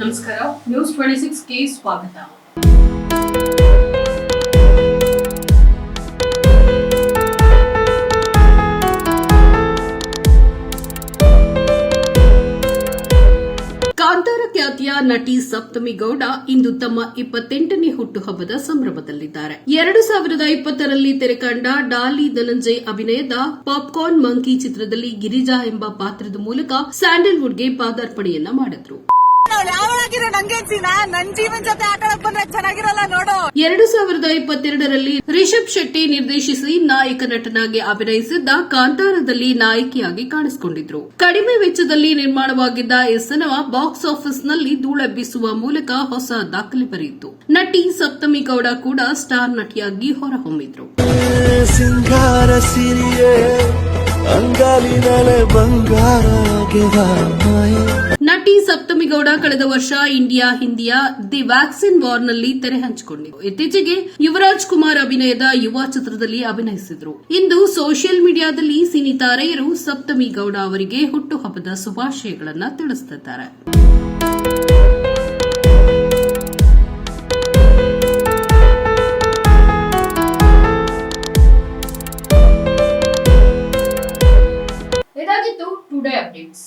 ನಮಸ್ಕಾರ. News twenty ಸಿಕ್ಸ್ಗೆ ಸ್ವಾಗತ. ಕಾಂತಾರ ಖ್ಯಾತಿಯ ನಟಿ ಸಪ್ತಮಿ ಗೌಡ ಇಂದು ತಮ್ಮ ಇಪ್ಪತ್ತೆಂಟನೇ ಹುಟ್ಟುಹಬ್ಬದ ಸಂಭ್ರಮದಲ್ಲಿದ್ದಾರೆ. ಎರಡು ಸಾವಿರದ ಇಪ್ಪತ್ತರಲ್ಲಿ ತೆರೆಕಂಡ ಡಾಲಿ ಧನಂಜಯ್ ಅಭಿನಯದ ಪಾಪ್ಕಾರ್ನ್ ಮಂಕಿ ಚಿತ್ರದಲ್ಲಿ ಗಿರಿಜಾ ಎಂಬ ಪಾತ್ರದ ಮೂಲಕ ಸ್ಯಾಂಡಲ್ವುಡ್ಗೆ ಪಾದಾರ್ಪಣೆಯನ್ನ ಮಾಡಿದ್ರು. ಯಾವಳಾಗಿರೋ ನಂಗೆ ಸೀನಾ? ನನ್ ಜೀವನ್ ಜೊತೆ ಆಟಾಡಕ್ ಬಂದ್ರೆ ಚೆನ್ನಾಗಿರಲ್ಲ ನೋಡು. ಎರಡು ಸಾವಿರದ ಇಪ್ಪತ್ತೆರಡರಲ್ಲಿ ರಿಷಬ್ ಶೆಟ್ಟಿ ನಿರ್ದೇಶಿಸಿ ನಾಯಕ ನಟನಾಗಿ ಅಭಿನಯಿಸಿದ್ದ ಕಾಂತಾರದಲ್ಲಿ ನಾಯಕಿಯಾಗಿ ಕಾಣಿಸಿಕೊಂಡಿದ್ರು. ಕಡಿಮೆ ವೆಚ್ಚದಲ್ಲಿ ನಿರ್ಮಾಣವಾಗಿದ್ದ ಈ ಸಿನಿಮಾ ಬಾಕ್ಸ್ ಆಫೀಸ್ನಲ್ಲಿ ಧೂಳೆಬ್ಬಿಸುವ ಮೂಲಕ ಹೊಸ ದಾಖಲೆ ಬರೆಯಿತು ನಟಿ ಸಪ್ತಮಿ ಗೌಡ ಕೂಡ ಸ್ಟಾರ್ ನಟಿಯಾಗಿ ಹೊರಹೊಮ್ಮಿದ್ರು. ಸಿಂಗಾರ ಸಿರಿಯೇ ಅಂಗಾಲಿನಲೆ ಬಂಗಾರ ಆಗಿದ ಮಾಯೆ ನಟಿ ಸಪ್ತಮಿಗೌಡ ಕಳೆದ ವರ್ಷ ಇಂಡಿಯಾ, ಹಿಂದಿಯ, ದಿ ವ್ಯಾಕ್ಸಿನ್ ವಾರ್ನಲ್ಲಿ ತೆರೆ ಹಂಚಿಕೊಂಡಿದ್ರು ಇತ್ತೀಚೆಗೆ ಯುವರಾಜ್ ಕುಮಾರ್ ಅಭಿನಯದ ಯುವ ಚಿತ್ರದಲ್ಲಿ ಅಭಿನಯಿಸಿದ್ರು. ಇಂದು ಸೋಷಿಯಲ್ ಮೀಡಿಯಾದಲ್ಲಿ ಸಿನಿ ತಾರೆಯರು ಸಪ್ತಮಿ ಅವರಿಗೆ ಹುಟ್ಟುಹಬ್ಬದ ಶುಭಾಶಯಗಳನ್ನು ತಿಳಿಸುತ್ತಿದ್ದಾರೆ ಇದಾಗಿತ್ತು ಟುಡೇ ಅಪ್ಡೇಟ್ಸ್.